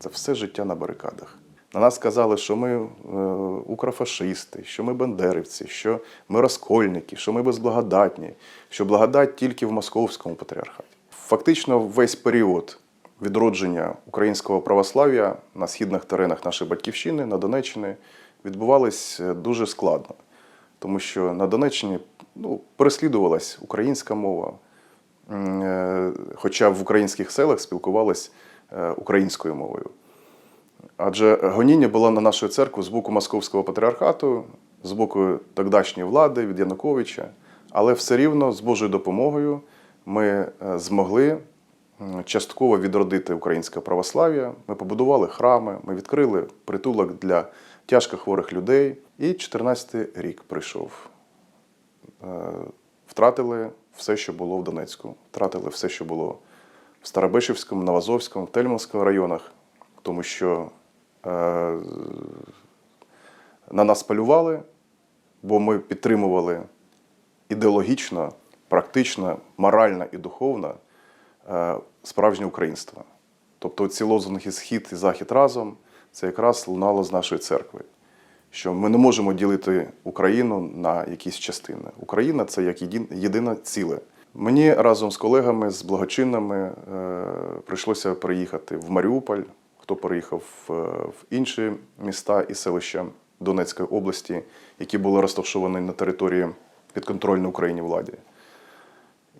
Це все життя на барикадах. На нас казали, що ми е, укрофашисти, що ми бандерівці, що ми розкольники, що ми безблагодатні, що благодать тільки в московському патріархаті. Фактично, весь період відродження українського православ'я на східних теренах нашої батьківщини на Донеччині відбувались е, дуже складно, тому що на Донеччині ну, переслідувалась українська мова, е, хоча в українських селах спілкувались е, українською мовою. Адже гоніння було на нашу церкву з боку Московського патріархату, з боку тогдашньої влади від Януковича. Але все рівно з Божою допомогою ми е, змогли частково відродити українське православ'я. Ми побудували храми, ми відкрили притулок для тяжко хворих людей. І 14-й рік прийшов. Е, Втратили все, що було в Донецьку, втратили все, що було в Старобишівському, Новозовському, Тельманському районах, тому що е, на нас полювали, бо ми підтримували ідеологічно, практично, морально і духовно е, справжнє українство. Тобто ці лозунги Схід і Захід разом це якраз лунало з нашої церкви. Що ми не можемо ділити Україну на якісь частини. Україна це як єдине ціле. Мені разом з колегами, з благочинними е, прийшлося приїхати в Маріуполь, хто переїхав е, в інші міста і селища Донецької області, які були розташовані на території підконтрольної Україні владі.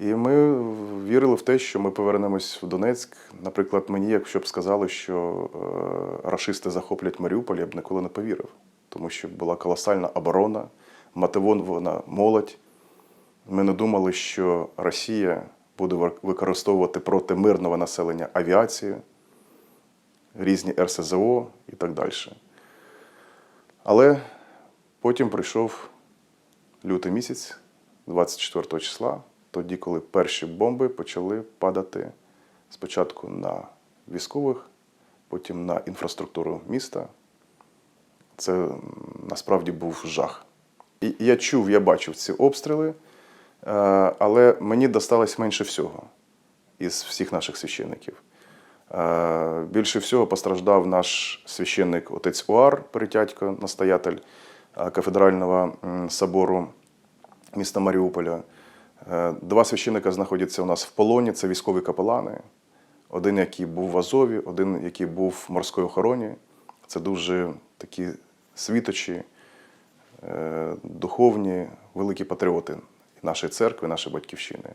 І ми вірили в те, що ми повернемось в Донецьк. Наприклад, мені, якщо б сказали, що е, рашисти захоплять Маріуполь, я б ніколи не повірив, тому що була колосальна оборона, мотивована молодь. Ми не думали, що Росія буде використовувати проти мирного населення авіацію, різні РСЗО і так далі. Але потім прийшов лютий місяць, 24 числа, тоді, коли перші бомби почали падати спочатку на військових, потім на інфраструктуру міста. Це насправді був жах. І я чув, я бачив ці обстріли, але мені досталось менше всього із всіх наших священників. Е, Більше всього постраждав наш священник отець Уар, перетятько, настоятель е, кафедрального собору міста Маріуполя. Е, Два священника знаходяться у нас в полоні, це військові капелани. Один, який був в Азові, один, який був в морській охороні. Це дуже такі світочі, е, духовні, великі патріоти нашої церкви, нашої батьківщини.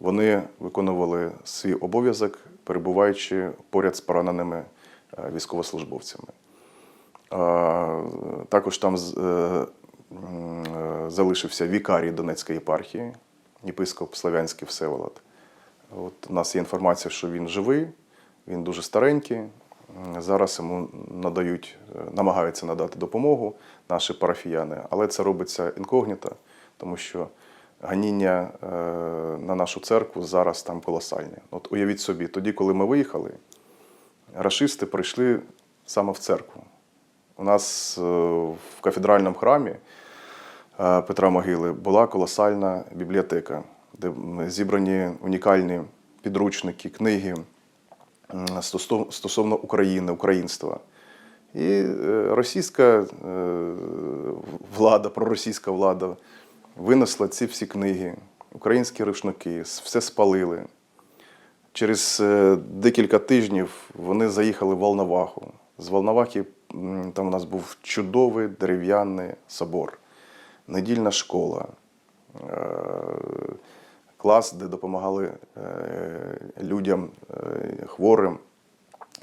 Вони виконували свій обов'язок, перебуваючи поряд з пораненими е, військовослужбовцями. Також там е, залишився вікарій Донецької єпархії, єпископ Славянський Всеволод. От у нас є інформація, що він живий, він дуже старенький. Зараз йому надають, е, намагаються надати допомогу наші парафіяни, але це робиться інкогніто, тому що ганіння е, на нашу церкву зараз там колосальні. От уявіть собі, тоді, коли ми виїхали, рашисти прийшли саме в церкву. У нас е, в кафедральному храмі е, Петра Могили була колосальна бібліотека, де зібрані унікальні підручники, книги стосовно України, українства. І російська влада, проросійська влада винесла ці всі книги, українські рушники, все спалили. Через е, декілька тижнів вони заїхали в Волноваху. З Волновахи там у нас був чудовий дерев'яний собор, недільна школа, е, клас, де допомагали е, людям хворим.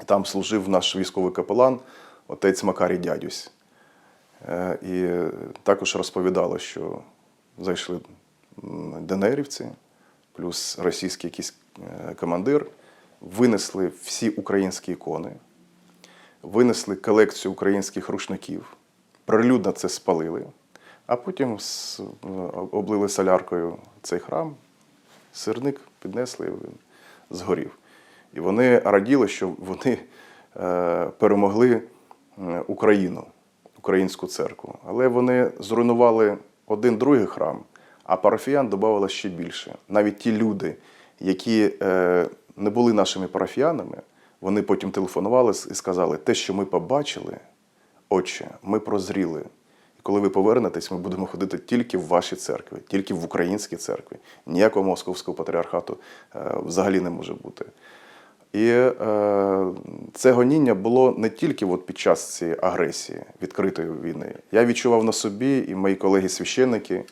Там служив наш військовий капелан, отець Макарій Дядюсь. І також розповідали, що зайшли м, ДНРівці, плюс російський якийсь е, командир, винесли всі українські ікони, винесли колекцію українських рушників, прилюдно це спалили, а потім облили соляркою цей храм, сирник піднесли, і він згорів. І вони раділи, що вони е, перемогли е, Україну, українську церкву. Але вони зруйнували один другий храм, а парафіян додавало ще більше. Навіть ті люди, які е, не були нашими парафіянами, Вони потім телефонували і сказали, те, що ми побачили, отче, ми прозріли. І коли ви повернетесь, ми будемо ходити тільки в вашій церкві, тільки в українській церкві. Ніякого московського патріархату е, взагалі не може бути. І е, це гоніння було не тільки от під час цієї агресії, відкритої війни. Я відчував на собі, і мої колеги-священники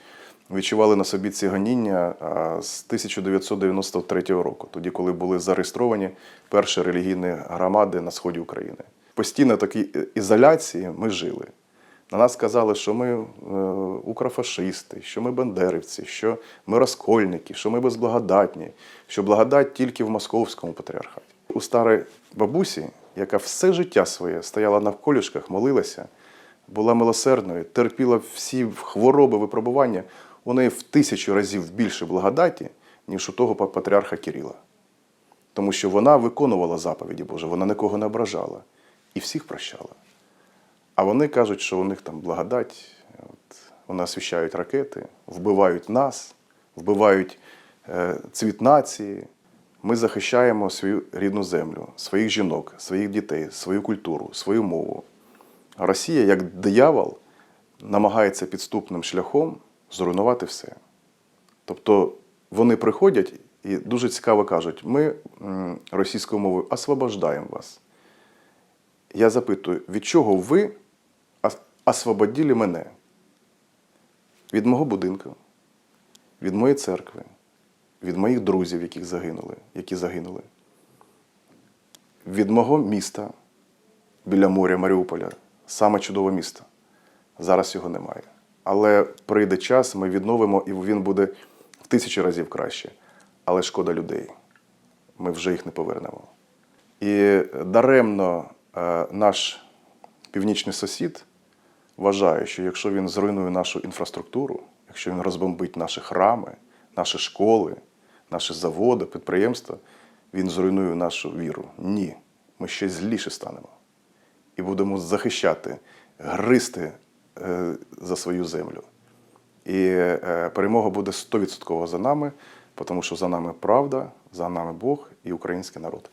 відчували на собі ці гоніння а, з 1993 року, тоді, коли були зареєстровані перші релігійні громади на сході України. Постійно такій ізоляції ми жили. На нас казали, що ми е, укрофашисти, що ми бандерівці, що ми розкольники, що ми безблагодатні, що благодать тільки в московському патріархаті. У старої бабусі, яка все життя своє стояла на колішках, молилася, була милосердною, терпіла всі хвороби, випробування, у неї в тисячу разів більше благодаті, ніж у того патріарха Кирила. Тому що вона виконувала заповіді Божі, вона нікого не ображала і всіх прощала. А вони кажуть, що у них там благодать, от, вони освіщають ракети, вбивають нас, вбивають е, цвіт нації. Ми захищаємо свою рідну землю, своїх жінок, своїх дітей, свою культуру, свою мову. Росія, як диявол, намагається підступним шляхом зруйнувати все. Тобто вони приходять і дуже цікаво кажуть: ми російською мовою освобождаємо вас. Я запитую, від чого ви освободили мене? Від мого будинку, від моєї церкви, від моїх друзів, яких загинули, які загинули, від мого міста біля моря Маріуполя, саме чудове місто. Зараз його немає. Але прийде час, ми відновимо, і він буде в тисячі разів краще. Але шкода людей. Ми вже їх не повернемо. І даремно е, наш північний сусід вважає, що якщо він зруйнує нашу інфраструктуру, якщо він розбомбить наші храми, наші школи, наші заводи, підприємства, він зруйнує нашу віру. Ні, ми ще зліше станемо і будемо захищати, гризти е, за свою землю. І е, перемога буде 100% за нами, тому що за нами правда, за нами Бог і український народ.